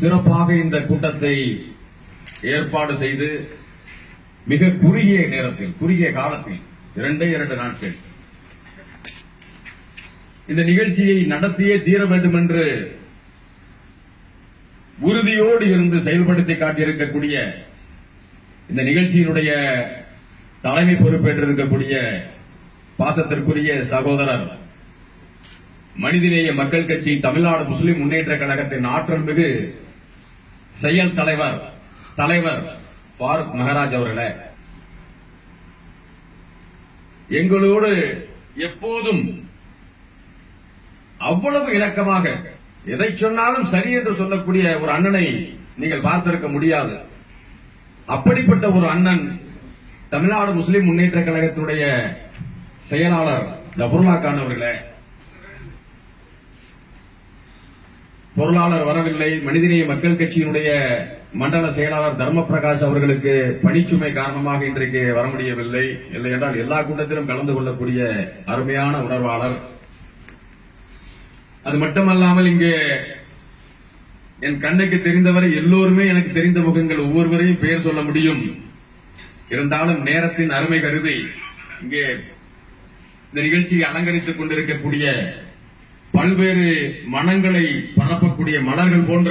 சிறப்பாக இந்த கூட்டத்தை ஏற்பாடு செய்து மிக குறுகிய நேரத்தில் குறுகிய காலத்தில் இரண்டே இரண்டு நாட்கள். இந்த நிகழ்ச்சியை நடத்தியே தீர வேண்டும் என்று உறுதியோடு இருந்து செயல்படுத்தி காட்டியிருக்கக்கூடிய இந்த நிகழ்ச்சியினுடைய தலைமை பொறுப்பேற்றிருக்கக்கூடிய பாசத்திற்குரிய சகோதரர் மனிதநேய மக்கள் கட்சி தமிழ்நாடு முஸ்லிம் முன்னேற்ற கழகத்தின் ஆற்றல் மிகு செயல் தலைவர் தலைவர் பாரூக் மகராஜ் அவர்களே. எங்களோடு எப்போதும் அவ்வளவு இணக்கமாக எதை சொன்னாலும் சரி என்று சொல்லக்கூடிய ஒரு அண்ணனை நீங்கள் பார்த்திருக்க முடியாது. அப்படிப்பட்ட ஒரு அண்ணன் தமிழ்நாடு முஸ்லிம் முன்னேற்ற கழகத்தினுடைய செயலாளர் ஜபுர்லா கான் அவர்களே. பொருளாளர் வரவில்லை. மனிதநேய மக்கள் கட்சியினுடைய மண்டல செயலாளர் தர்ம பிரகாஷ் அவர்களுக்கு பணிச்சுமை காரணமாக இன்றைக்கு வர முடியவில்லை. இல்லை என்றால் எல்லா கூட்டத்திலும் கலந்து கொள்ளக்கூடிய அருமையான உணர்வாளர். அது மட்டுமல்லாமல் இங்கே என் கண்ணுக்கு தெரிந்தவரை எல்லோருமே எனக்கு தெரிந்த முகங்கள் ஒவ்வொருவரையும் பெயர் சொல்ல முடியும். இருந்தாலும் நேரத்தின் அருமை கருதி இங்கே இந்த நிகழ்ச்சியை அலங்கரித்துக் கொண்டிருக்கக்கூடிய பல்வேறு மனங்களை பரப்பக்கூடிய மலர்கள் போன்ற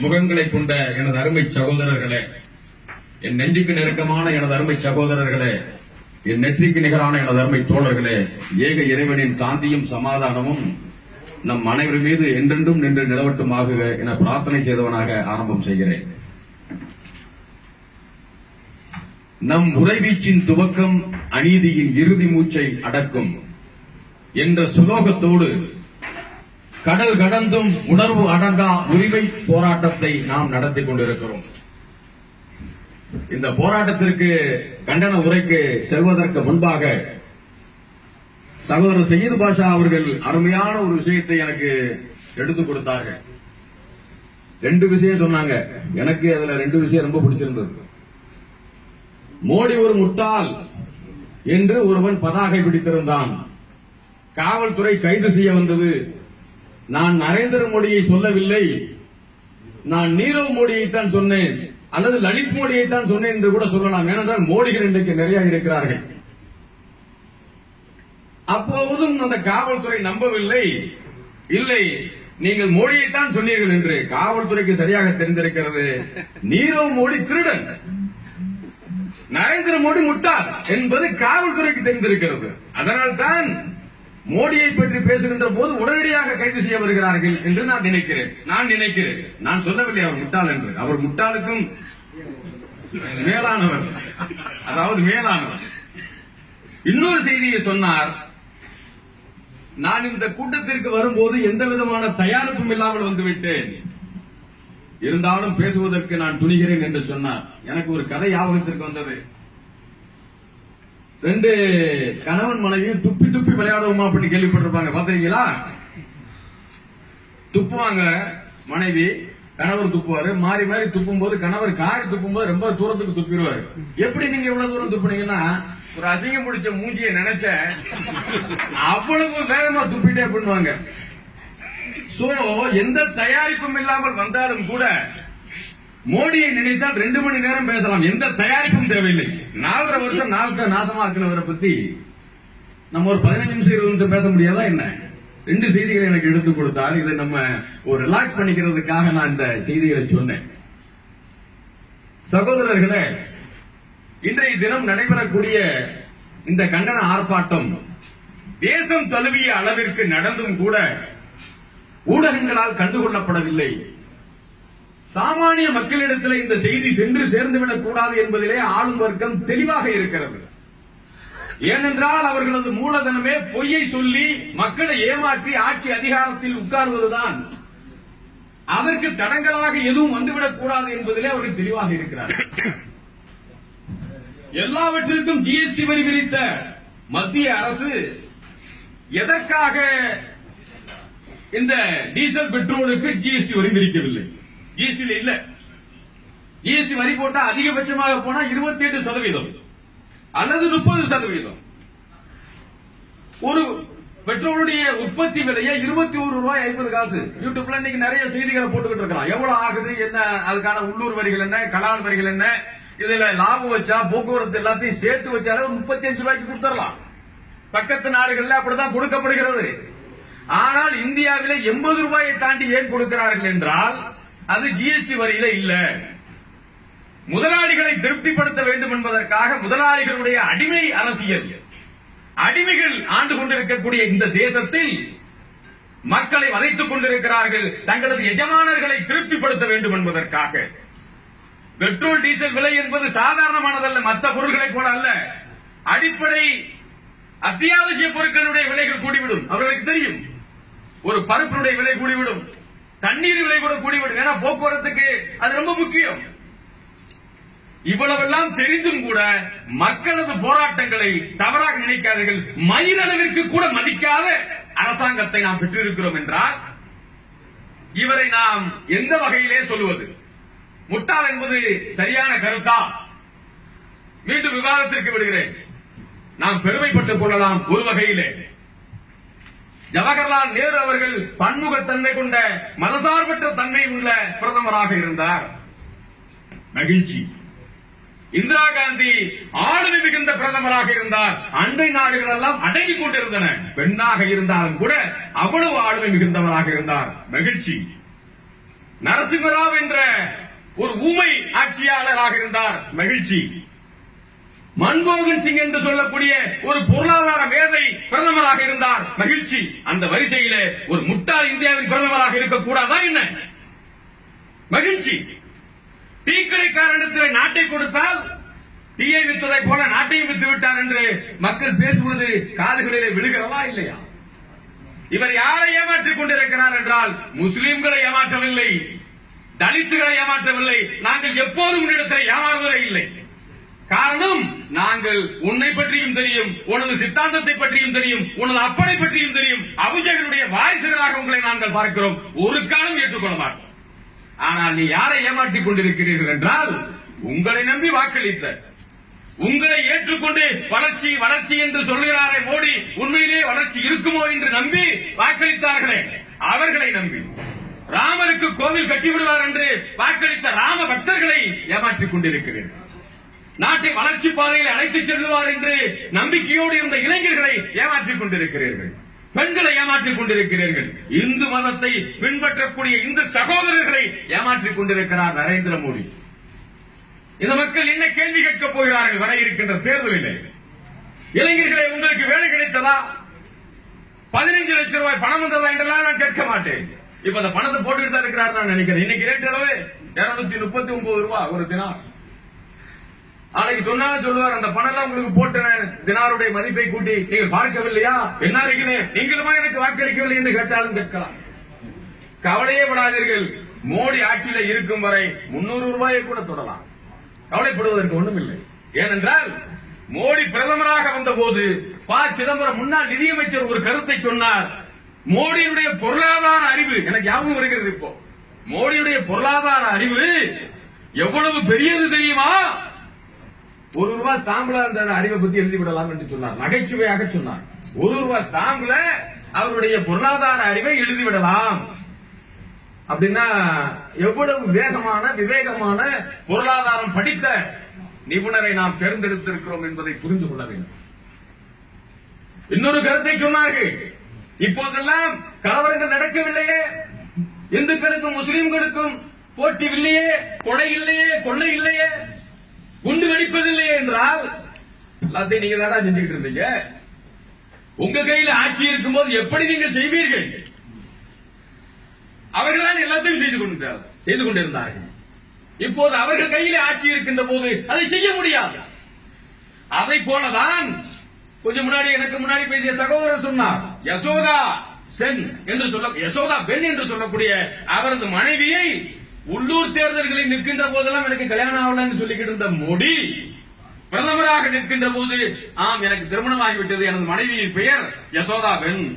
முகங்களை கொண்ட எனது அருமை சகோதரர்களே என் நெஞ்சுக்கு நெருக்கமான எனது அருமை சகோதரர்களே என் நெற்றிக்கு நிகரான எனது அருமை தோழர்களே ஏக இறைவனின் சாந்தியும் சமாதானமும் நம் அனைவர் மீது என்றென்றும் நின்று நிலவட்டுமாக என பிரார்த்தனை செய்தவனாக ஆரம்பம் செய்கிறேன். நம் உறைவீச்சின் துவக்கம் அநீதியின் இறுதி மூச்சை அடக்கும் என்ற சுலோகத்தோடு கடல் கடந்தும் உணர்வு அடங்கா உரிமை போராட்டத்தை நாம் நடத்தி கொண்டிருக்கிறோம். இந்த போராட்டத்திற்கு கண்டன உரைக்கு செல்வதற்கு முன்பாக சகோதரர் சயீத் பாஷா அவர்கள் அருமையான ஒரு விஷயத்தை எனக்கு எடுத்துக் கொடுத்தார்கள். ரெண்டு விஷயம் சொன்னாங்க. எனக்கு அதுல ரெண்டு விஷயம் ரொம்ப பிடிச்சிருந்தது. மோடி ஒரு முட்டாள் என்று ஒருவன் பதாகை பிடித்திருந்தான். காவல்துறை கைது செய்ய வந்தது. நான் நரேந்திர மோடியை சொல்லவில்லை. நான் நீரவ் மோடியைத்தான் சொன்னேன். அல்லது லலித் மோடியைத்தான் சொன்னேன் என்று கூட சொல்லலாம். ஏனென்றால் மோடிகள் இன்றைக்கு நிறைய இருக்கிறார்கள். அப்போதும் அந்த காவல்துறை நம்பவில்லை. இல்லை நீங்கள் மோடியைத்தான் சொன்னீர்கள் என்று. காவல்துறைக்கு சரியாக தெரிந்திருக்கிறது. நீரவ் மோடி திருடன். நரேந்திர மோடி முட்டார் என்பது காவல்துறைக்கு தெரிந்திருக்கிறது. அதனால் தான் மோடியை பற்றி பேசுகின்ற போது உடனடியாக கைது செய்ய வருகிறார்கள் என்று நான் நினைக்கிறேன். நான் நினைக்கிறேன். நான் சொல்லவில்லை அவர் முட்டாள் என்று. அவர் முட்டாளுக்கும் மேலானவர். அதாவது மேலானவர். இன்னொரு செய்தியை சொன்னார். நான் இந்த கூட்டத்திற்கு வரும்போது எந்த விதமான தயாரிப்பும் இல்லாமல் வந்துவிட்டேன். இருந்தாலும் பேசுவதற்கு நான் துணிகிறேன் என்று சொன்னார். எனக்கு ஒரு கதை ஞாபகத்திற்கு வந்தது. ரெண்டு கணவன் மனைவியும் துப்பி துப்பி விளையாடுவோமா அப்படின்னு கேள்விப்பட்டிருப்பாங்க. பாத்திருக்கீங்களா துப்புவாங்க மனைவி கணவர் துப்புவாரு. மாறி மாறி துப்பும் போது கணவர் காரி துப்பும் போது ரொம்ப தூரத்துக்கு துப்பிடுவாரு. எப்படி நீங்க இவ்வளவு தூரம் துப்புனீங்கன்னா ஒரு அசிங்கம் பிடிச்ச மூஞ்சியை நினைச்ச அவ்வளவு வேகமா துப்பிட்டே பண்ணுவாங்க. சோ எந்த தயாரிப்பும் இல்லாமல் வந்தாலும் கூட மோடியை நினைத்தால் ரெண்டு மணி நேரம் பேசலாம். எந்த தயாரிப்பும் தேவையில்லை. நாலரை வருஷம் நாலு நாசமா இருக்கிறவரை பத்தி நம்ம ஒரு பதினஞ்சு நிமிஷம் இருபது நிமிஷம் பேச முடியாதா என்ன? ரெண்டு செய்திகளை எனக்கு எடுத்து கொடுத்தார் இதை நம்ம ஒரு ரிலாக்ஸ் பண்ணிக்கிறதுக்காக நான் இந்த செய்திகளை சொன்னேன். சகோதரர்களே இன்றைய தினம் நடைபெறக்கூடிய இந்த கண்டன ஆர்ப்பாட்டம் தேசம் தழுவிய அளவிற்கு நடந்தும் கூட ஊடகங்களால் கண்டுகொள்ளப்படவில்லை. சாமானிய மக்களிடத்தில் இந்த செய்தி சென்று சேர்ந்துவிடக் கூடாது என்பதிலே ஆளும் வர்க்கம் தெளிவாக இருக்கிறது. ஏனென்றால் அவர்களது மூலதனமே பொய்யை சொல்லி மக்களை ஏமாற்றி ஆட்சி அதிகாரத்தில் உட்கார்வதுதான். அதற்கு தடங்களாக எதுவும் வந்துவிடக் கூடாது என்பதிலே அவர்கள் தெளிவாக இருக்கிறார்கள். எல்லாவற்றிற்கும் ஜிஎஸ்டி வரி விதித்த மத்திய அரசு எதற்காக இந்த டீசல் பெட்ரோலுக்கு ஜிஎஸ்டி வரி விதிக்கவில்லை? ஜிஎஸ்டி இல்ல. ஜிஎஸ்டி வரி போட்டா அதிகபட்சமாக போனா இருபத்தி எட்டு சதவீதம். அல்லது முப்பது சதவீதம். ஒரு பெட்ரோலுடைய உற்பத்தி விலையை இருபத்தி ஒரு ரூபாய் ஐம்பது காசு. யூடியூப்ல இன்னைக்கு நிறைய செய்திகளை போட்டுக்கிட்டு இருக்கலாம். எவ்வளவு ஆகுது என்ன அதுக்கான உள்ளூர் வரிகள் என்ன கலால் வரிகள் என்ன இதுல லாபம் வச்சா போக்குவரத்து எல்லாத்தையும் சேர்த்து வச்சாலே ஒரு முப்பத்தி அஞ்சு ரூபாய்க்கு கொடுத்துடலாம். பக்கத்து நாடுகள்ல அப்படிதான் கொடுக்கப்படுகிறது. ஆனால் இந்தியாவிலே எண்பது ரூபாயை தாண்டி ஏன் கொடுக்கிறார்கள் என்றால் அது ஜிஎஸ்டி வரியில இல்ல. முதலாளிகளை திருப்திப்படுத்த வேண்டும் என்பதற்காக முதலாளிகளுடைய அடிமை அரசியல். அடிமைகள் ஆண்டு கொண்டிருக்கக்கூடிய இந்த தேசத்தில் மக்களை வதைத்துக் கொண்டிருக்கிறார்கள். தங்களது எஜமானர்களை திருப்திப்படுத்த வேண்டும் என்பதற்காக. பெட்ரோல் டீசல் விலை என்பது சாதாரணமானதல்ல மற்ற பொருட்களை போல அல்ல. அடிப்படை அத்தியாவசிய பொருட்களுடைய விலைகள் கூடிவிடும். அவர்களுக்கு தெரியும். ஒரு பருப்பினுடைய விலை கூடிவிடும். தண்ணீர் விலை கூட கூடிவிடும். ஏன்னா போக்குவரத்துக்கு அது ரொம்ப முக்கியம். இவ்வளவெல்லாம் தெரிந்தும் கூட மக்களது போராட்டங்களை தவறாக நினைக்காதீர்கள். மயிரளவிற்கு கூட மதிக்காத அரசாங்கத்தை நாம் பெற்றிருக்கிறோம் என்றால் இவரை நாம் எந்த வகையிலே சொல்லுவது? முட்டாள் என்பது சரியான கருத்தா? மீண்டும் விவாதத்திற்கு விடுகிறேன். நாம் பெருமைப்பட்டுக் கொள்ளலாம் ஒரு வகையிலே. ஜவஹர்லால் நேரு அவர்கள் பன்முகத்தன்மை கொண்ட மதசார்பற்ற தன்மை உள்ள பிரதமராக இருந்தார். மகிழ்ச்சி. இந்திரா காந்தி ஆளுமை மிகுந்த பிரதமராக இருந்தார். அண்டை நாடுகள் எல்லாம் அடங்கிக் கொண்டிருந்தன. பெண்ணாக இருந்தாலும் கூட அவ்வளவு ஆளுமை மிகுந்தவராக இருந்தார். மகிழ்ச்சி. நரசிம்மராவ் என்ற ஒரு ஊமை ஆட்சியாளராக இருந்தார். மகிழ்ச்சி. மன்மோகன் சிங் என்று சொல்லக்கூடிய ஒரு பொருளாதார மேதை பிரதமராக இருந்தார். மகிழ்ச்சி. அந்த வரிசையிலே ஒரு முட்டாள் இந்தியாவின் பிரதமராக இருக்கக்கூடாதா என்ன? மகிழ்ச்சி. டீ கடைக்காரனிடத்தில் நாட்டை கொடுத்தால் டீயை வித்ததை போல நாட்டையும் வித்து விட்டார் என்று மக்கள் பேசுவது காதுகளிலே விழுகிறதா இல்லையா? இவர் யாரை ஏமாற்றிக் கொண்டிருக்கிறார் என்றால் முஸ்லிம்களை ஏமாற்றவில்லை தலித்துகளை ஏமாற்றவில்லை. நாங்கள் எப்போதும் உன்னிடத்தில் ஏமாறுவதே இல்லை. காரணம் நாங்கள் உன்னை பற்றியும் தெரியும் உனது சித்தாந்தத்தை பற்றியும் தெரியும் உனது அப்பனை பற்றியும் தெரியும். அபுஜகனுடைய வாரிசுகளாக உங்களை நாங்கள் பார்க்கிறோம். ஒரு காலம் ஏற்றுக்கொள்ள மாட்டோம். ஆனால் நீ யாரை ஏமாற்றிக் கொண்டிருக்கிறீர்கள் என்றால் உங்களை நம்பி வாக்களித்த உங்களை ஏற்றுக்கொண்டு வளர்ச்சி வளர்ச்சி என்று சொல்கிறாரே மோடி உண்மையிலேயே வளர்ச்சி இருக்குமோ என்று நம்பி வாக்களித்தார்களே அவர்களை நம்பி. ராமருக்கு கோவில் கட்டிவிடுவார் என்று வாக்களித்த ராம பக்தர்களை ஏமாற்றிக் கொண்டிருக்கிறீர்கள் நாட்டை வளர்ச்சி பாதையில் அழைத்துச் செல்லுவார் என்று நம்பிக்கையோடு இருந்த இளைஞர்களை ஏமாற்றிக் கொண்டிருக்கிறீர்கள். பெண்களை ஏமாற்றிக் கொண்டிருக்கிறீர்கள். இந்து மதத்தை பின்பற்றக்கூடிய இந்து சகோதரர்களை ஏமாற்றிக் கொண்டிருக்கிறார் நரேந்திர மோடி. இந்த மக்கள் என்ன கேள்வி கேட்கப் போகிறார்கள் வர இருக்கின்ற தேர்தலில் இளைஞர்களை உங்களுக்கு வேலை கிடைத்ததா? பதினைஞ்சு லட்சம் ரூபாய் பணம் வந்ததா என்றெல்லாம் நான் கேட்க மாட்டேன். இப்ப அந்த பணத்தை போட்டுக்கிட்டு தான் இருக்கிறார் நான் நினைக்கிறேன். இன்னைக்கு ரேட் அளவு இருநூத்தி முப்பத்தி ஒன்பது ரூபாய் ஒரு தினம். நாளைக்கு சொன்னாலும் சொல்லுவார் அந்த பணம் எல்லாம் உங்களுக்கு போட்டன தினாருடைய மதிப்பை கூட்டி நீங்கள் பார்க்கவில்லையா? என்ன இருக்கிறேன் நீங்களுமா எனக்கு வாக்களிக்கவில்லை என்று கேட்டாலும் கேட்கலாம். கவலையே படாதீர்கள். மோடி ஆட்சியில இருக்கும் வரை முன்னூறு ரூபாயை கூட தொடலாம். கவலைப்படுவதற்கு ஒண்ணுமில்லை. ஏனென்றால் மோடி பிரதமராக வந்த போது ப. சிதம்பரம் முன்னாள் நிதியமைச்சர் ஒரு கருத்தை சொன்னார். மோடியுடைய பொருளாதார அறிவு எனக்கு ஞாபகம் வருகிறது இப்போ. மோடியுடைய பொருளாதார அறிவு எவ்வளவு பெரியது தெரியுமா? ஒரு ரூபாய் ஸ்டாம்புல அந்த அறிவை பத்தி எழுதி விடலாம் என்று சொன்னார். நகைச்சுவையாக சொன்னார். ஒரு ரூபாய் ஸ்டாம்புல அவருடைய பொருளாதார அறிவை எழுதி விடலாம். அப்படின்னா எவ்வளவு வேகமான விவேகமான பொருளாதாரம் படித்த நிபுணரை நாம் தேர்ந்தெடுத்திருக்கிறோம் என்பதை புரிந்து கொள்ள வேண்டும். இன்னொரு கருத்தை சொன்னார்கள். இப்போதெல்லாம் கலவரங்கள் நடக்கவில்லையே. இந்துக்களுக்கும் முஸ்லிம்களுக்கும் போட்டி இல்லையே கொலை இல்லையே கொள்ளை இல்லையே. குண்டு வெடிப்பதில்லை என்றால் எல்லாத்தையும் நீங்க தானா செஞ்சுக்கிட்டு இருந்தீங்க. உங்க கையில ஆட்சி இருக்கும்போது எப்படி நீங்கள் செய்வீர்கள்? அவர்கள் தான் எல்லாத்தையும் செய்து கொண்டு செய்து கொண்டிருந்தார்கள். இப்போது அவர்கள் கையில ஆட்சி இருக்கின்ற போது அதை செய்ய முடியாது. அதை போலதான் கொஞ்சம் முன்னாடி எனக்கு முன்னாடி பேசிய சகோதரர் சொன்னார் யசோதா சென் என்று சொல்ல யசோதா பெண் என்று சொல்லக்கூடிய அவரது மனைவியை உள்ளூர் தேர்தல்களில் நிற்கின்ற போதெல்லாம் எனக்கு கல்யாணம் ஆகலன்னு சொல்லிக்கிட்டு இருந்த மோடி பிரதமராக நிற்கின்ற போது ஆம் எனக்கு திருமணம் ஆகிவிட்டது எனது மனைவியின் பெயர் யசோதா பெண்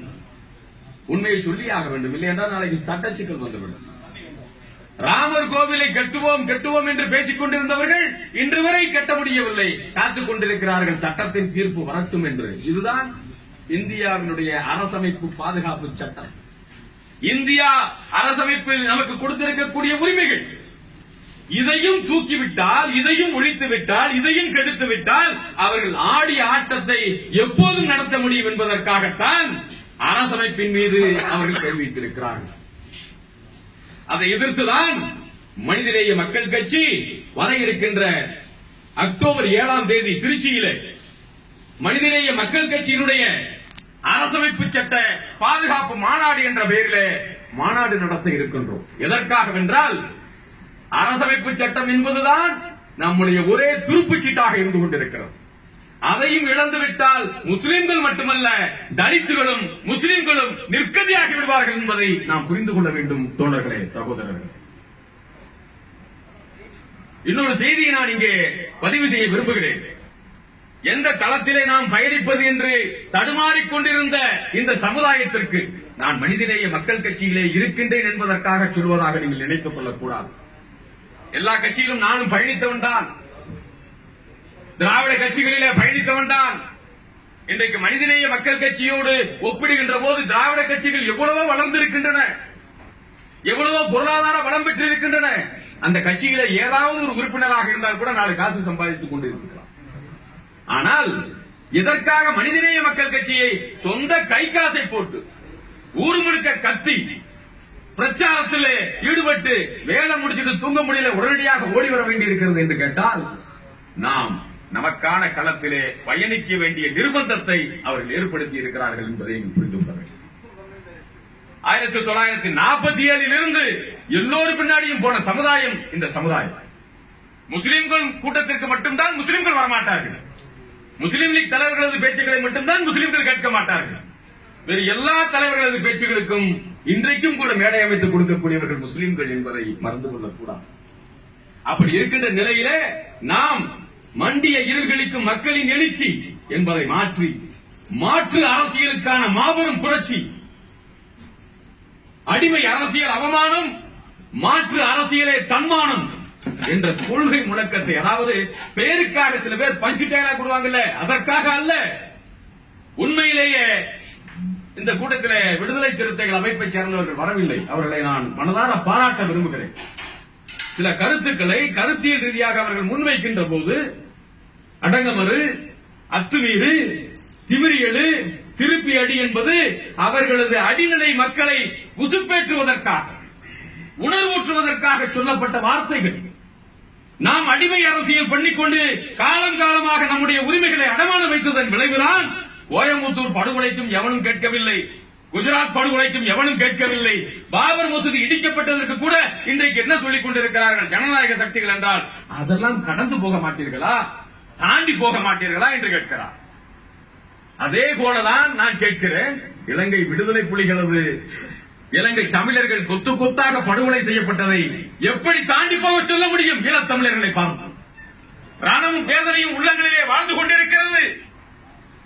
உண்மையை ஆக வேண்டும் இல்லை என்றால் நாளைக்கு சட்ட சிக்கல் வந்துவிடும். ராமர் கோவிலை கட்டுவோம் கட்டுவோம் என்று பேசிக் கொண்டிருந்தவர்கள் இன்று வரை கட்ட முடியவில்லை. காத்துக் கொண்டிருக்கிறார்கள் சட்டத்தின் தீர்ப்பு வரட்டும் என்று. இதுதான் இந்தியாவினுடைய அரசமைப்பு பாதுகாப்பு சட்டம். இந்தியா அரசமைப்பில் நமக்கு கொடுத்திருக்கக்கூடிய உரிமைகள். இதையும் தூக்கிவிட்டால் இதையும் ஒழித்து விட்டால் இதையும் கெடுத்து விட்டால் அவர்கள் ஆடிய ஆட்டத்தை எப்போதும் நடத்த முடியும் என்பதற்காகத்தான் அரசமைப்பின் மீது அவர்கள் கை வைத்திருக்கிறார்கள். அதை எதிர்த்துதான் மனிதநேய மக்கள் கட்சி வர இருக்கின்ற அக்டோபர் ஏழாம் தேதி திருச்சியிலே மனிதநேய மக்கள் கட்சியினுடைய அரசமைப்பு சட்ட பாதுகாப்பு மாநாடு என்ற பெயரிலே மாநாடு நடத்த இருக்கின்றோம். எதற்காக என்றால் அரசமைப்பு சட்டம் என்பதுதான் நம்முடைய ஒரே துருப்புச் சீட்டாக இருந்து கொண்டிருக்கிறது. அதையும் இழந்து விட்டால் முஸ்லிம்கள் மட்டுமல்ல தலித்துகளும் முஸ்லிம்களும் நிற்கதியாகி விடுவார்கள் என்பதை நாம் புரிந்து கொள்ள வேண்டும் தோழர்களே சகோதரர்களே. இன்னொரு செய்தியை நான் இங்கே பதிவு செய்ய விரும்புகிறேன். எந்த தளத்திலே நாம் பயணிப்பது என்று தடுமாறிக்கொண்டிருந்த இந்த சமுதாயத்திற்கு நான் மனிதநேய மக்கள் கட்சியிலே இருக்கின்றேன் என்பதற்காக சொல்வதாக நீங்கள் நினைத்துக் கொள்ளக்கூடாது. எல்லா கட்சியிலும் நானும் பயணித்தவன் தான். திராவிட கட்சிகளிலே பயணித்தவன் தான். இன்றைக்கு மனிதநேய மக்கள் கட்சியோடு ஒப்பிடுகின்ற போது திராவிட கட்சிகள் எவ்வளவோ வளர்ந்திருக்கின்றன. எவ்வளவோ பொருளாதார வளம் பெற்றிருக்கின்றன. அந்த கட்சியில ஏதாவது ஒரு உறுப்பினராக இருந்தால் கூட நாலு காசு சம்பாதித்துக் கொண்டிருக்கலாம் ஆனால் இதற்காக மனிதநேய மக்கள் கட்சியை சொந்த கை காசை போட்டு ஊர் முழுக்க கத்தி பிரச்சாரத்திலே ஈடுபட்டு வேலை முடிச்சிட்டு தூங்க முடியல உடனடியாக ஓடி வர வேண்டி இருக்கிறது என்று கேட்டால் நாம் நமக்கான களத்திலே பயணிக்க வேண்டிய நிர்பந்தத்தை அவர்கள் ஏற்படுத்தி இருக்கிறார்கள் என்பதை புரிந்து கொள்ள வேண்டும். ஆயிரத்தி தொள்ளாயிரத்தி நாற்பத்தி ஏழில் இருந்து எல்லோரும் பின்னாடியும் போன சமுதாயம் இந்த சமுதாயம். முஸ்லிம்கள் கூட்டத்திற்கு மட்டும்தான் முஸ்லிம்கள் வரமாட்டார்கள். முஸ்லீம் லீக் தலைவர்களது பேச்சுக்களை மட்டும்தான் முஸ்லிம்கள் கேட்க மாட்டார்கள். வேறு எல்லா தலைவர்களது பேச்சுகளுக்கும் இன்றைக்கும் கூட மேடை அமைத்து கொடுக்கக்கூடியவர்கள் முஸ்லிம்கள் என்பதை மறந்து கொள்ளக்கூடாது அப்படி இருக்கின்ற நிலையிலே நாம் மண்டிய இருள்களிக்கும் மக்களின் எழுச்சி என்பதை மாற்றி மாற்று அரசியலுக்கான மாபெரும் புரட்சி அடிமை அரசியல் அவமானம் மாற்று அரசியலே தன்மானம் என்ற கொள்கை முழக்கத்தை அதாவது பேருக்காக சில பேர் பஞ்சு டயலாக் கொடுவாங்கல்ல அதற்காக அல்ல. உண்மையிலேயே இந்த கூட்டத்தில் விடுதலை சிறுத்தைகள் அமைப்பை சேர்ந்தவர்கள் வரவில்லை. அவர்களை நான் மனதார பாராட்ட விரும்புகிறேன். சில கருத்துக்களை கருத்தியல் ரீதியாக அவர்கள் முன்வைக்கின்ற போது அடங்கமறு அத்துமீறு திமிரியலு திருப்பி அடி என்பது அவர்களது அடிநிலை மக்களை உசுப்பேற்றுவதற்காக உணர்வூற்றுவதற்காக சொல்லப்பட்ட வார்த்தைகள். நாம் அடிமை அரசியல் பண்ணிக்கொண்டு காலம் காலமாக நம்முடைய உரிமைகளை அடமானம் வைத்ததன் விளைவுதான் கோயம்புத்தூர் படுகொலைக்கும் எவனும் கேட்கவில்லை. குஜராத் படுகொலைக்கும் எவனும் கேட்கவில்லை. பாபர் மசூதி இடிக்கப்பட்டதற்கு கூட இன்றைக்கு என்ன சொல்லிக் கொண்டிருக்கிறார்கள்? ஜனநாயக சக்திகள் என்றால் அதெல்லாம் கடந்து போக மாட்டீர்களா? தாண்டி போக மாட்டீர்களா என்று கேட்கிறார். அதே போலதான் நான் கேட்கிறேன். இலங்கை விடுதலை புலிகளது இலங்கை தமிழர்கள் கொத்து கொத்தாக படுகொலை செய்யப்பட்டதை எப்படி தாண்டி போக சொல்ல முடியும்? ஈழத் தமிழர்களை பார்த்து. ரணமும் வேதனையும் உள்ளங்களிலே வாழ்ந்து கொண்டிருக்கிறது.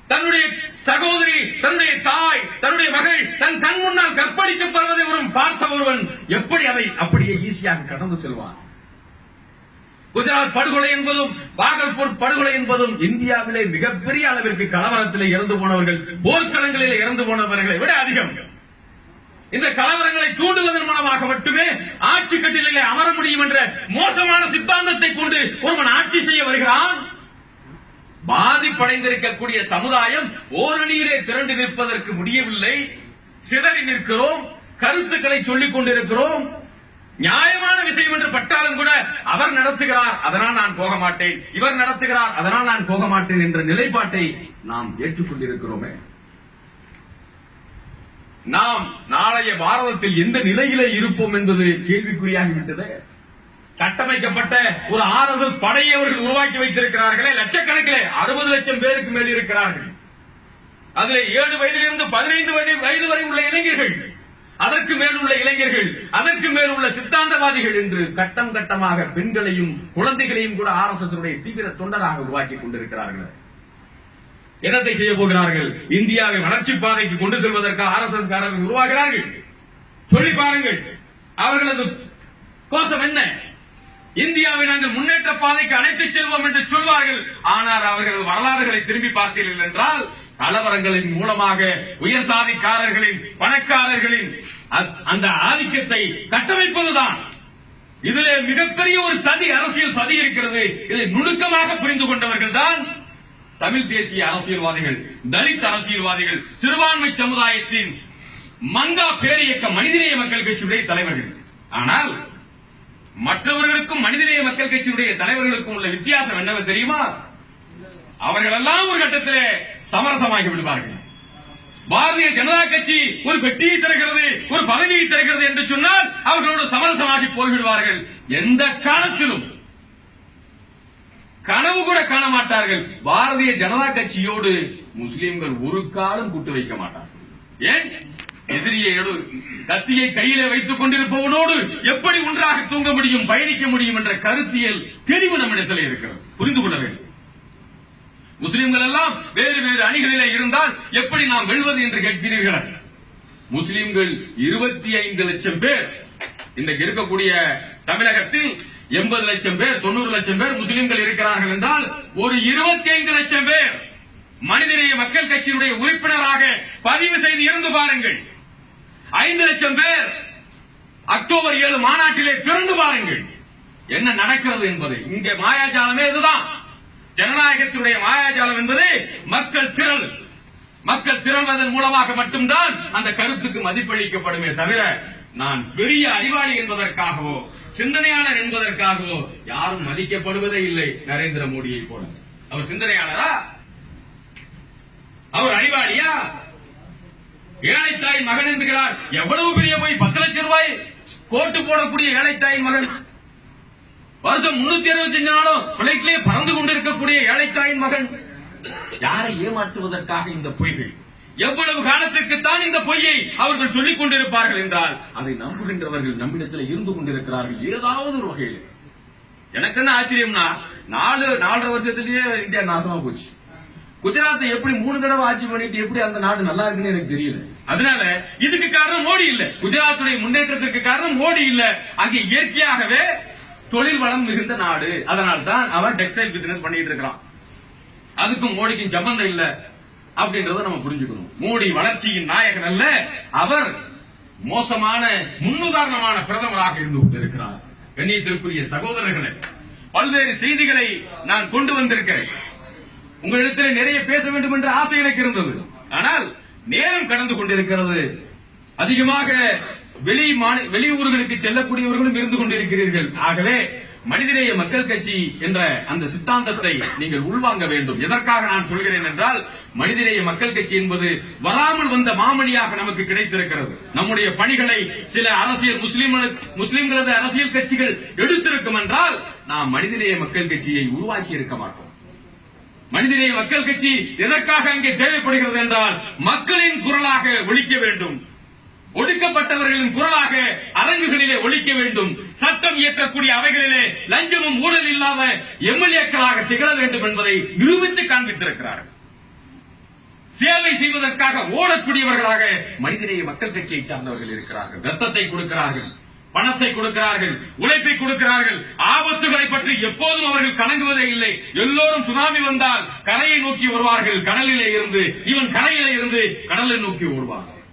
தன்னுடைய சகோதரி தன்னுடைய தாய் தன்னுடைய மகள் தன் கண் முன்னால் கற்பழிக்கப்படுவதை ஒரு பார்த்த ஒருவன் எப்படி அதை அப்படியே ஈஸியாக கடந்து செல்வான்? குஜராத் படுகொலை என்பதும் பாகல்பூர் படுகொலை என்பதும் இந்தியாவிலே மிகப்பெரிய அளவிற்கு கலவரத்திலே இறந்து போனவர்கள் போர்க்களங்களிலே இறந்து போனவர்களை விட அதிகம். இந்த கலவரங்களை தூண்டுவதன் மூலமாக மட்டுமே ஆட்சி கட்டிலே அமர முடியும் என்ற மோசமான சித்தாந்தத்தை கொண்டு ஒருவன் ஆட்சி செய்ய வருகிறான். பாதிப்படைந்திருக்கக்கூடிய சமுதாயம் ஓரணியிலே திரண்டு நிற்பதற்கு முடியவில்லை. சிதறி நிற்கிறோம். கருத்துக்களை சொல்லிக் கொண்டிருக்கிறோம். நியாயமான விஷயம் என்று பட்டாலும் கூட அவர் நடத்துகிறார் அதனால் நான் போக மாட்டேன். இவர் நடத்துகிறார் அதனால் நான் போக மாட்டேன் என்ற நிலைப்பாட்டை நாம் ஏற்றுக்கொண்டிருக்கிறோமே. நாம் நாளைய பாரதத்தில் எந்த நிலையிலே இருப்போம் என்பது கேள்விக்குறியாகிவிட்டது கட்டமைக்கப்பட்ட ஒரு ஆர் எஸ் எஸ் படையை அவர்கள் உருவாக்கி வைத்திருக்கிறார்களே லட்சக்கணக்கிலே அறுபது லட்சம் பேருக்கு மேல் இருக்கிறார்கள். அதில் ஏழு வயதிலிருந்து பதினைந்து வயது வயது வரை உள்ள இளைஞர்கள் அதற்கு மேல் உள்ள இளைஞர்கள் அதற்கு மேல் உள்ள சித்தாந்தவாதிகள் என்று கட்டம் கட்டமாக பெண்களையும் குழந்தைகளையும் கூட ஆர் எஸ் எஸ் தீவிர தொண்டராக உருவாக்கி கொண்டிருக்கிறார்கள். என்னத்தை செய்ய போகிறார்கள்? இந்தியாவை வளர்ச்சி பாதைக்கு கொண்டு செல்வதற்கு ஆர் எஸ் எஸ் காரர்கள் உருவாகிறார்கள். சொல்லி பாருங்கள். அவர்களது கோஷம் என்ன? இந்தியாவை நாங்கள் முன்னேற்ற பாதைக்கு அழைத்துச் செல்வோம் என்று சொல்வார்கள். ஆனால் அவர்கள் வரலாறுகளை திரும்பி பார்த்தீர்கள் என்றால் கலவரங்களின் மூலமாக உயர் சாதிக்காரர்களின் பணக்காரர்களின் அ- அந்த ஆதிக்கத்தை கட்டமைப்பதுதான். இதிலே மிகப்பெரிய ஒரு சதி அரசியல் சதி இருக்கிறது. இதை நுணுக்கமாக புரிந்து கொண்டவர்கள் தான் தமிழ் தேசிய அரசியல்வாதிகள் தலித் அரசியல்வாதிகள் சிறுபான்மை சமுதாயத்தின் மங்கா பேரியக்க மனிதநேய மக்கள் கட்சியுடைய தலைவர்கள். ஆனால் மற்றவர்களுக்கும் மனிதநேய மக்கள் கட்சியுடைய தலைவர்களுக்கும் உள்ள வித்தியாசம் என்னவெ தெரியுமா? அவர்கள் எல்லாம் ஒரு கட்டத்திலே சமரசமாகி விடுவார்கள். பாரதிய ஜனதா கட்சி ஒரு பெட்டியை திறக்கிறது ஒரு பதவியை திறக்கிறது என்று சொன்னால் அவர்களோடு சமரசமாகி போய்விடுவார்கள். எந்த காலத்திலும் கனவு கூட காண மாட்டார்கள் பாரதிய ஜனதா கட்சியோடு முஸ்லிம்கள் ஒரு காலம் கூட்டு வைக்க மாட்டார்கள். ஏன்? எதிரியோடு கத்தியை கையில வைத்துக் கொண்டிருப்பவனோடு எப்படி ஒன்றாக தூங்க முடியும் பயணிக்க முடியும் என்ற கருத்தியல் தெளிவு நம்மிடத்தில் இருக்கிறது. புரிந்து கொள்ள வேண்டும். முஸ்லிம்கள் எல்லாம் வேறு வேறு அணிகளிலே இருந்தால் எப்படி நாம் வெல்வது என்று கேட்கிறீர்கள்? முஸ்லிம்கள் இருபத்தி ஐந்து லட்சம் பேர். இன்றைக்கு இருக்கக்கூடிய தமிழகத்தில் எண்பது லட்சம் பேர் தொண்ணூறு லட்சம் பேர் முஸ்லிம்கள் இருக்கிறார்கள் என்றால் ஒரு இருபத்தி ஐந்து லட்சம் பேர் மனிதநேய மக்கள் கட்சியினுடைய உறுப்பினராக பதிவு செய்து இருந்து பாருங்கள். ஐந்து லட்சம் பேர் அக்டோபர் ஏழு மாநாட்டிலே திறந்து பாருங்கள். என்ன நடக்கிறது என்பது? இங்கே மாயாஜாலமே இதுதான். ஜனநாயகத்தினுடைய மாயாஜாலம் என்பது மக்கள் திரள். மக்கள் திரள்வதன் மூலமாக மட்டும்தான் அந்த கருத்துக்கு மதிப்பளிக்கப்படுமே தவிர நான் பெரிய அறிவாளி என்பதற்காகவோ சிந்தனையாளர் என்பதற்காகவோ யாரும் மதிக்கப்படுவதே இல்லை. நரேந்திர மோடியை போல. அவர் சிந்தனையாளரா? அவர் அறிவாளியா ஏழை தாயின் மகன் என்கிறார். எவ்வளவு பெரிய போய் பத்து லட்சம் ரூபாய் கோட்டு போடக்கூடிய ஏழை தாயின் மகன்? வருஷம் முன்னூத்தி அறுபத்தி அஞ்சு நாளும் பிளைட்லேயே பறந்து கொண்டிருக்கக்கூடிய ஏழை தாயின் மகன். யாரை ஏமாற்றுவதற்காக இந்த பொய்கள்? எவ்வளவு காலத்திற்கு தான் இந்த பொய்யை அவர்கள் சொல்லிக் கொண்டிருப்பார்கள் என்றால் அதை நம்புகின்றவர்கள் நம்மிடத்தில் இருந்து கொண்டிருக்கிறார்கள் ஏதாவது ஒரு வகையில். எனக்கு என்ன ஆச்சரியம்னா நாலு நாலரை வருஷத்திலேயே இந்தியா நாசமா போச்சு. குஜராத்தை எப்படி மூணு தடவை ஆட்சி பண்ணிட்டு எப்படி அந்த நாடு நல்லா இருக்குன்னு எனக்கு தெரியல. அதனால இதுக்கு காரணம் மோடி இல்ல. குஜராத்துடைய முன்னேற்றத்திற்கு காரணம் மோடி இல்ல. அங்கே இயற்கையாகவே தொழில் வளம் மிகுந்த நாடு. அதனால தான் அவன் டெக்ஸ்டைல் பிசினஸ் பண்ணிட்டு இருக்கிறான். அதுக்கும் மோடிக்கும் சம்பந்தம் இல்ல. அப்படின்றத நம்ம புரிஞ்சுக்கணும். மோடி வளர்ச்சியின் நாயகன் அல்ல அவர் மோசமான முன்னுதாரணமான பிரதமராக இருந்து கொண்டிருக்கிறார். கண்ணியத்திற்குரிய சகோதரர்களே பல்வேறு செய்திகளை நான் கொண்டு வந்திருக்கிறேன். உங்களிடத்தில் நிறைய பேச வேண்டும் என்ற ஆசை எனக்கு இருந்தது. ஆனால் நேரம் கடந்து கொண்டிருக்கிறது. அதிகமாக வெளி வெளியூர்களுக்கு செல்லக்கூடியவர்களும் இருந்து கொண்டிருக்கிறீர்கள். ஆகவே மனிதநேய மக்கள் கட்சி என்ற அந்த சித்தாந்தத்தை நீங்கள் உள்வாங்க வேண்டும். எதற்காக நான் சொல்கிறேன் என்றால் மனிதநேய மக்கள் கட்சி என்பது வராமல் வந்த மாமணியாக நமக்கு கிடைத்திருக்கிறது. நம்முடைய பணிகளை சில அரசியல் முஸ்லிம் முஸ்லிம்களது அரசியல் கட்சிகள் எடுத்திருக்கும் என்றால் நாம் மனிதநேய மக்கள் கட்சியை உருவாக்கி இருக்க மாட்டோம். மனிதநேய மக்கள் கட்சி எதற்காக அங்கே தேவைப்படுகிறது என்றால் மக்களின் குரலாக ஒழிக்க வேண்டும். ஒடுக்கப்பட்டவர்களின் குரலாக அரங்குகளிலே ஒழிக்க வேண்டும். சட்டம் இயற்றக்கூடிய அவைகளிலே லஞ்சமும் ஊழல் இல்லாத எம்எல்ஏக்களாக திகழ வேண்டும் என்பதை நிரூபித்து காண்பித்திருக்கிறார்கள். சேவை செய்வதற்காக ஓடக்கூடியவர்களாக மனிதநேய மக்கள் கட்சியை சார்ந்தவர்கள் இருக்கிறார்கள். ரத்தத்தை கொடுக்கிறார்கள் பணத்தை கொடுக்கிறார்கள் உழைப்பை கொடுக்கிறார்கள். ஆபத்துகளை பற்றி எப்போதும் அவர்கள் கலங்குவதே இல்லை. எல்லோரும் சுனாமி வந்தால் கரையை நோக்கி வருவார்கள். கடலிலே இருந்து இவன் கரையிலே இருந்து கடலை நோக்கி ஓடுவார்கள்.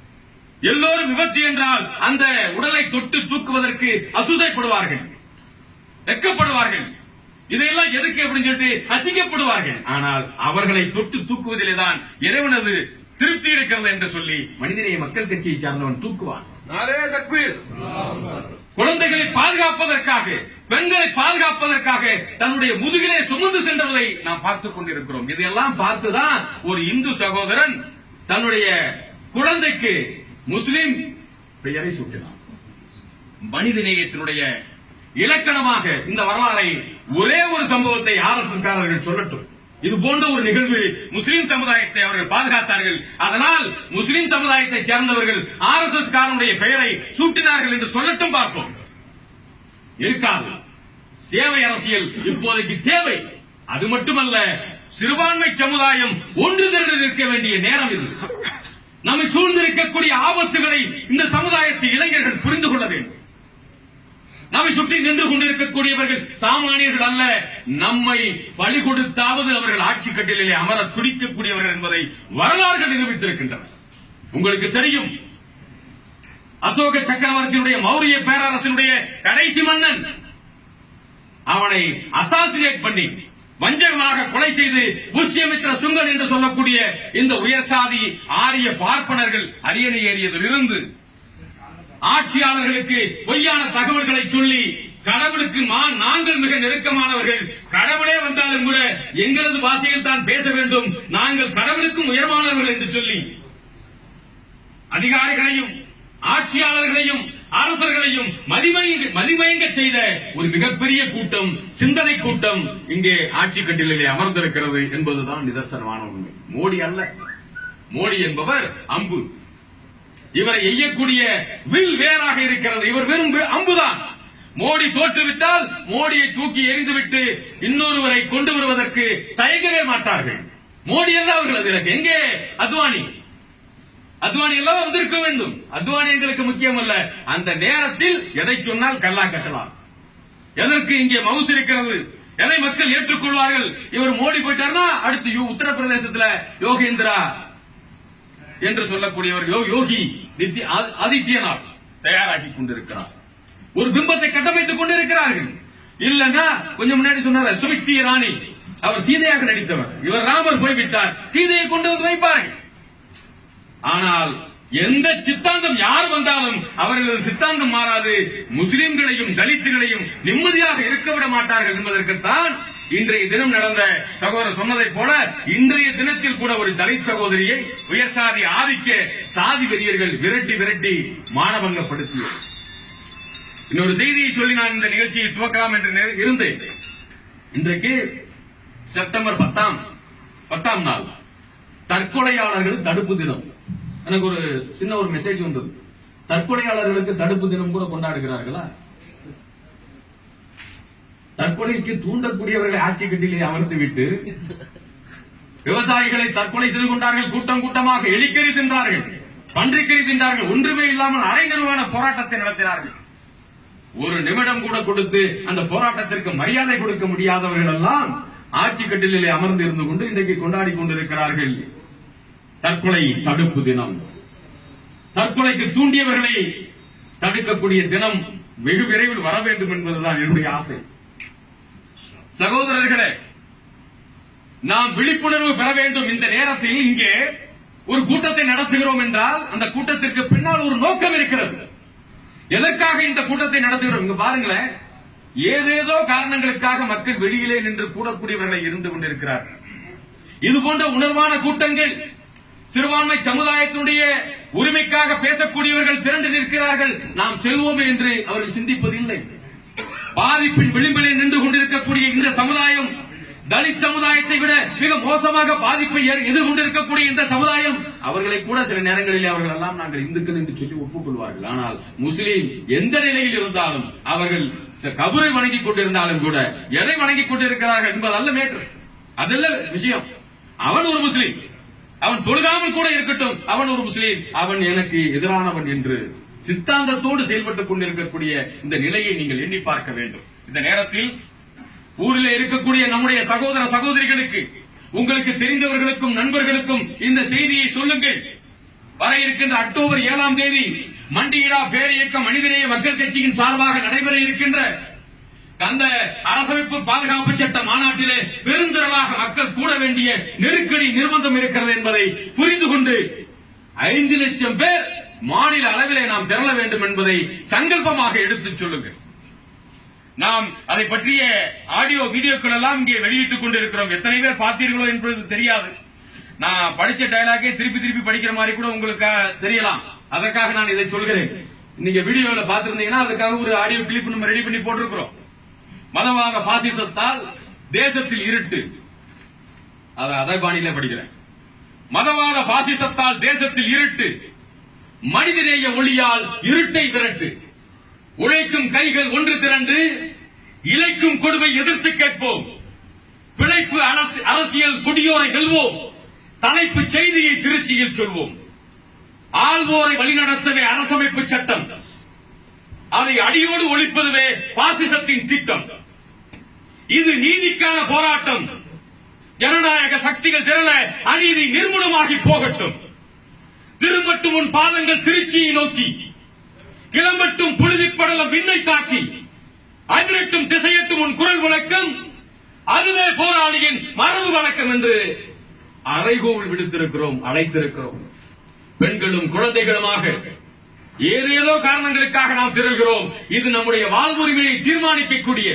எல்லோரும் விபத்து என்றால் அந்த உடலை தொட்டு தூக்குவதற்கு அசுதைப்படுவார்கள் வெக்கப்படுவார்கள். இதையெல்லாம் எதுக்கு அப்படின்னு சொல்லிட்டு அசிக்கப்படுவார்கள் ஆனால் அவர்களை தொட்டு தூக்குவதிலே தான் இறைவனது திருப்தி இருக்கிறது என்று சொல்லி மனிதனை மக்கள் கட்சியை சார்ந்தவன் தூக்குவான். குழந்தைகளை பாதுகாப்பதற்காக பெண்களை பாதுகாப்பதற்காக தன்னுடைய முதுகிலே சுமந்து சென்றதை நாம் பார்த்துக் கொண்டிருக்கிறோம். இதையெல்லாம் பார்த்துதான் ஒரு இந்து சகோதரன் தன்னுடைய குழந்தைக்கு முஸ்லிம் பெயரை சூட்டினான். மனித நேயத்தினுடைய இலக்கணமாக இந்த வரலாறை ஒரே ஒரு சம்பவத்தை ஆர் எஸ் காரர்கள் சொல்லட்டும். இது போன்ற ஒரு நிகழ்வு முஸ்லிம் சமுதாயத்தை அவர்கள் பாதுகாத்தார்கள். அதனால் முஸ்லிம் சமுதாயத்தை சேர்ந்தவர்கள் ஆர் எஸ் எஸ் காரனுடைய பெயரை சூட்டினார்கள் என்று சொல்லட்டும் பார்ப்போம். இருக்காது. சேவை அரசியல் இப்போதைக்கு தேவை. அது மட்டுமல்ல சிறுபான்மை சமுதாயம் ஒன்று திரண்டு நிற்க வேண்டிய நேரம் இது. நம்மை சூழ்ந்திருக்கக்கூடிய ஆபத்துகளை இந்த சமுதாயத்தை இளைஞர்கள் புரிந்து கொள்ள வேண்டும். நம்மை சுற்றி நின்று கொண்டிருக்கக்கூடியவர்கள் சாமானியர்கள் அல்ல. நம்மை பலி கொடுத்தாவது அவர்கள் ஆட்சி கட்டிலே அமர துடிக்கக்கூடியவர்கள் என்பதை வரலாறுகள் நிரூபித்திருக்கின்றன. உங்களுக்கு தெரியும் அசோக சக்கரவர்த்தியுடைய மௌரிய பேரரசனுடைய கடைசி மன்னன். அவனை அசாசினேட் பண்ணி வஞ்சகமாக கொலை செய்து புஷ்யமித்திர சுங்கன் என்று சொல்லக்கூடிய இந்த உயர்சாதி ஆரிய பார்ப்பனர்கள் அரியணை ஏறியதிலிருந்து ஆட்சியாளர்களுக்கு பொய்யான தகவல்களை சொல்லி கடவுளுக்கு மா- நாங்கள் மிக நெருக்கமானவர்கள். கடவுளே வந்தாலும் கூட எங்களது பாஷையில் தான் பேச வேண்டும். நாங்கள் கடவுளுக்கும் உயர்வானவர்கள் என்று சொல்லி அதிகாரிகளையும் ஆட்சியாளர்களையும் அரசர்களையும் மதிமயங்க மதிமயங்க செய்த ஒரு மிகப்பெரிய கூட்டம் சிந்தனை கூட்டம் இங்கே ஆட்சி கட்டிலே அமர்ந்திருக்கிறது என்பதுதான் நிதர்சனமான உண்மை. மோடி அல்ல. மோடி என்பவர் அம்பு. இவரை எய்யக்கூடிய வில் வேறாக இருக்கிறது. இவர் வெறும் அம்புதான். மோடி தோற்றுவிட்டால் மோடியை தூக்கி எறிந்துவிட்டு இன்னொருவரை கொண்டு வருவதற்கு தயங்கவே மாட்டார்கள். மோடி அல்ல அவர்களது இலக்கு எங்கே? அத்வானி. அத்வானி எல்லாம் வந்திருக்க வேண்டும். அத்வானி எங்களுக்கு முக்கியம் அல்ல அந்த நேரத்தில் எதை சொன்னால் கல்லா கட்டலாம். எதற்கு இங்கே மவுஸ் இருக்கிறது? எதை மக்கள் ஏற்றுக்கொள்வார்கள்? இவர் மோடி போயிட்டார்னா அடுத்து உத்தரப்பிரதேசத்துல யோகேந்திரா என்று சொல்லக்கூடியவர் யோகி நித்தி ஆதித்யநாத் தயாராகி கொண்டிருக்கிறார். ஒரு பிம்பத்தை கட்டமைத்துக் கொண்டிருக்கிறார்கள். இல்லன்னா கொஞ்சம் முன்னாடி சொன்னார் சுமிக்தி ராணி. அவர் சீதையாக நடித்தவர். இவர் ராமர் போய்விட்டார். சீதையை கொண்டு வந்து வைப்பார்கள். ஆனால் எந்த சித்தாந்தம் யார் வந்தாலும் அவர்களது சித்தாந்தம் மாறாது. முஸ்லிம்களையும் தலித்துகளையும் நிம்மதியாக இருக்க விட மாட்டார்கள் என்பதற்குத்தான் இன்றைய தினம் நடந்த சகோதரர் சொன்னதைப் போல இன்றைய தினத்தில் கூட ஒரு தலித் சகோதரியை உயர்சாதி ஆதிக்க சாதி வெறியர்கள் விரட்டி விரட்டி மானபங்கப்படுத்தியது. இன்னொரு செய்தியை சொல்லி நான் இந்த நிகழ்ச்சியை துவக்கலாம் என்று இருந்தேன். இன்றைக்கு செப்டம்பர் பத்தாம் பத்தாம் நாள். தற்கொலையாளர்கள் தடுப்பு தினம். எனக்கு ஒரு சின்ன ஒரு மெசேஜ் வந்தது தற்கொலையாளர்களுக்கு தடுப்பு தினம் கூட கொண்டாடுகிறார்களா? தற்கொலைக்கு தூண்டக்கூடியவர்களை ஆட்சி கட்டிலே அமர்த்தி விட்டு விவசாயிகளை தற்கொலை செய்து கொண்டார்கள் கூட்டம் கூட்டமாக எலிக்கறி தின்றார்கள் பன்றிக்கறி தின்றார்கள் ஒன்றுமே இல்லாமல் அரை போராட்டத்தை நடத்தினார்கள். ஒரு நிமிடம் கூட கொடுத்து அந்த போராட்டத்திற்கு மரியாதை கொடுக்க முடியாதவர்கள் எல்லாம் ஆட்சி கட்டிலே அமர்ந்து இருந்து கொண்டு இன்றைக்கு கொண்டாடி கொண்டிருக்கிறார்கள். தற்கொலை தடுப்பு தினம். தற்கொலைக்கு தூண்டியவர்களை தடுக்கக்கூடிய தினம் வெகு விரைவில் வர வேண்டும் என்பதுதான் என்னுடைய ஆசை. சகோதரர்களே நாம் விழிப்புணர்வு பெற வேண்டும். இந்த நேரத்தில் இங்கே ஒரு கூட்டத்தை நடத்துகிறோம் என்றால் அந்த கூட்டத்திற்கு பின்னால் ஒரு நோக்கம் இருக்கிறது. எதற்காக இந்த கூட்டத்தை நடத்துகிறோம்? இங்க பாருங்களேன். ஏதேதோ காரணங்களுக்காக மக்கள் வெளியிலே நின்று கூடக்கூடியவர்களை இருந்து கொண்டிருக்கிறார்கள். இது போன்ற உணர்வான கூட்டங்கள் சிறுபான்மை சமுதாயத்தினுடைய உரிமைக்காக பேசக்கூடியவர்கள் திரண்டு நிற்கிறார்கள். நாம் செல்வோம் என்று அவர்கள் சிந்திப்பதில்லை. பாதிப்பின் விளிம்பிலே நின்று கொண்டிருக்கக்கூடிய இந்த சமுதாயம் தலித் சமுதாயத்தை விட மிக மோசமாக பாதிப்பை எதிர்கொண்டிருக்கக்கூடிய இந்த சமுதாயம் அவர்களை கூட சில நேரங்களில் அவர்கள் எல்லாம் நாங்கள் இந்துக்கள் என்று சொல்லி ஒப்புக்கொள்வார்கள். ஆனால் முஸ்லீம் எந்த நிலையில் இருந்தாலும் அவர்கள் கபரை வணங்கிக் கொண்டிருந்தாலும் கூட எதை வணங்கிக் கொண்டிருக்கிறார்கள் என்பது அல்ல மேற்று அதல்ல விஷயம். அவன் ஒரு முஸ்லீம். அவன் தொழுகாமல் கூட இருக்கட்டும். அவன் ஒரு முஸ்லீம். அவன் எனக்கு எதிரானவன் என்று சித்தாந்தத்தோடு செயல்பட்டுக் கொண்டிருக்கக்கூடிய இந்த நிலையை நீங்கள் எண்ணி பார்க்க வேண்டும். இந்த நேரத்தில் ஊரில் இருக்கக்கூடிய நம்முடைய சகோதர சகோதரிகளுக்கு உங்களுக்கு தெரிந்தவர்களுக்கும் நண்பர்களுக்கும் இந்த செய்தியை சொல்லுங்கள். வர இருக்கின்ற அக்டோபர் ஏழாம் தேதி மண்டியிடா பேரியக்க மனிதநேய மக்கள் கட்சியின் சார்பாக நடைபெற இருக்கின்ற அந்த அரசமைப்பு பாதுகாப்பு சட்ட மாநாட்டிலே பெருந்திரளாக மக்கள் கூட வேண்டிய நெருக்கடி நிர்பந்தம் இருக்கிறது என்பதை புரிந்து கொண்டு ஐந்து லட்சம் பேர் மாநில அளவிலே நாம் திரள வேண்டும் என்பதை சங்கல்பமாக எடுத்துச் சொல்லுங்கள். நாம் அதை பற்றிய ஆடியோ வீடியோக்கள் எல்லாம் இங்கே வெளியிட்டுக் கொண்டிருக்கிறோம். எத்தனை பேர் பார்த்தீர்களோ என்பது தெரியாது. நான் படிச்ச டயலாக்கே திருப்பி திருப்பி படிக்கிற மாதிரி கூட உங்களுக்கு தெரியலாம். அதற்காக நான் இதை சொல்கிறேன். நீங்க வீடியோல பார்த்திருந்தீங்கன்னா அதுக்காக ஒரு ஆடியோ கிளிப் நம்ம ரெடி பண்ணி போட்டிருக்கிறோம். மதவாத பாசிசத்தால் தேசத்தில் இருட்டு. அதை அதை பாணியில படிக்கிறேன். மதவாத பாசிசத்தால் தேசத்தில் இருட்டு. மனிதநேய ஒளியால் இருட்டை விரட்டு. உழைக்கும் கைகள் ஒன்று திரண்டு இழைக்கும் கொடுமை எதிர்த்து கேட்போம். பிழைப்பு அரசு- அரசியல் குடியோரை வெல்வோம். தலைப்பு செய்தியை திருச்சியில் சொல்வோம். ஆள்வோரை வழிநடத்தவே அரசமைப்பு சட்டம். அதை அடியோடு ஒழிப்பதுவே பாசிசத்தின் திட்டம். இது நீதிக்கான போராட்டம். ஜனநாயக சக்திகள் திரள அநீதி நிர்மூலமாகி போகட்டும். திரும்பட்டும் உன் பாதங்கள் திருச்சியை நோக்கி. கிளம்பட்டும் புழுதி படலம் விண்ணை தாக்கி அதிரட்டும் திசையட்டும் உன் குரல் வழக்கம் அதுவே போராளியின் மரபு வழக்கம் என்று அறைகோவில் விடுத்திருக்கிறோம் அழைத்திருக்கிறோம். பெண்களும் குழந்தைகளுமாக ஏதேதோ காரணங்களுக்காக நாம் திரள்கிறோம். இது நம்முடைய வாழ்வுரிமையை தீர்மானிக்கக்கூடிய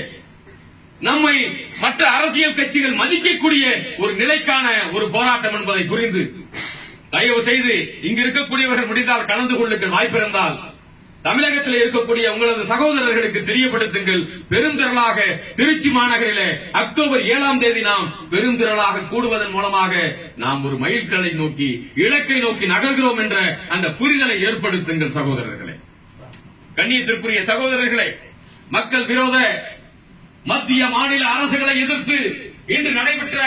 நம்மை மற்ற அரசியல் கட்சிகள் மதிக்கக்கூடிய ஒரு நிலைக்கான ஒரு போராட்டம் என்பதை புரிந்து தயவு செய்து இங்கு இருக்கக்கூடியவர்கள் முடிந்தால் கலந்து கொள்ளுங்கள். வாய்ப்பிருந்தால் தமிழகத்தில் இருக்கக்கூடிய உங்களது சகோதரர்களுக்கு தெரியப்படுத்துங்கள். பெருந்திரளாக திருச்சி மாநகரிலே அக்டோபர் ஏழாம் தேதி நாம் பெருந்திரளாக கூடுவதன் மூலமாக நாம் ஒரு மயில்களை நோக்கி இலக்கை நோக்கி நகர்கிறோம் என்ற அந்த புரிதலை ஏற்படுத்துங்கள் சகோதரர்களே. கண்ணியத்திற்குரிய சகோதரர்களே மக்கள் விரோத மத்திய மாநில அரசுகளை எதிர்த்து இன்று நடைபெற்ற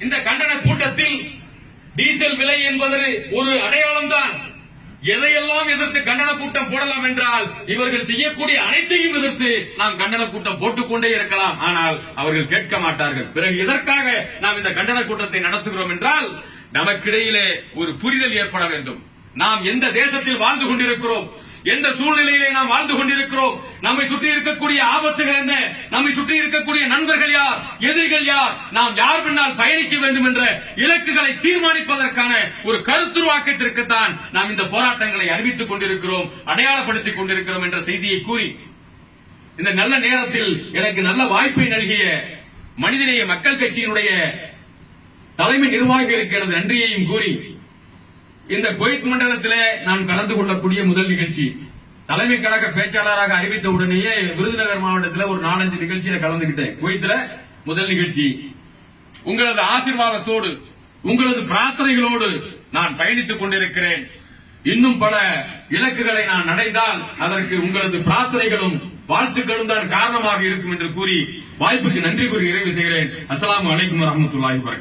இந்த கண்டன கூட்டத்தில் டீசல் விலை என்பது ஒரு அடையாளம் தான் எதையெல்லாம் எதிர்த்து கண்டன கூட்டம் போடலாம் என்றால் இவர்கள் செய்யக்கூடிய அனைத்தையும் எதிர்த்து நாம் கண்டன கூட்டம் போட்டுக்கொண்டே இருக்கலாம். ஆனால் அவர்கள் கேட்க மாட்டார்கள். பிறகு எதற்காக நாம் இந்த கண்டன கூட்டத்தை நடத்துகிறோம் என்றால் நமக்கிடையிலே ஒரு புரிதல் ஏற்பட வேண்டும். நாம் எந்த தேசத்தில் வாழ்ந்து கொண்டிருக்கிறோம்? எந்த சூழ்நிலையிலே நாம் வாழ்ந்து கொண்டிருக்கிறோம்? நம்மை சுற்றி இருக்கக்கூடிய ஆபத்துகள் என்ன? நம்மை சுற்றி இருக்கக்கூடிய நண்பர்கள் யார்? எதிரிகள் யார்? நாம் யார் பின்னால் பயணிக்க வேண்டும் என்ற இலக்குகளை தீர்மானிப்பதற்கான ஒரு கருத்துருவாக்கத்திற்குத்தான் நாம் இந்த போராட்டங்களை அறிவித்துக் கொண்டிருக்கிறோம் அடையாளப்படுத்திக் கொண்டிருக்கிறோம் என்ற செய்தியை கூறி இந்த நல்ல நேரத்தில் எனக்கு நல்ல வாய்ப்பை நல்கிய மனிதநேய மக்கள் கட்சியினுடைய தலைமை நிர்வாகிகளுக்கு எனது நன்றியையும் கூறி இந்த குவைத் மண்டலத்திலே நான் கலந்து கொள்ளக்கூடிய முதல் நிகழ்ச்சி. தலைமை கழக பேச்சாளராக அறிவித்த உடனேயே விருதுநகர் மாவட்டத்தில் ஒரு நாலஞ்சு நிகழ்ச்சியில கலந்துகிட்டேன். குவைத்துல முதல் நிகழ்ச்சி. உங்களது ஆசீர்வாதத்தோடு உங்களது பிரார்த்தனைகளோடு நான் பயணித்துக் கொண்டிருக்கிறேன். இன்னும் பல இலக்குகளை நான் அடைந்தால் அதற்கு உங்களது பிரார்த்தனைகளும் வாழ்த்துக்களும் தான் காரணமாக இருக்கும் என்று கூறி வாய்ப்புக்கு நன்றி கூறி நிறைவு செய்கிறேன். அஸ்லாம் வலைக்கம் வரமத்துல்லாஹி வபரகாத்துஹு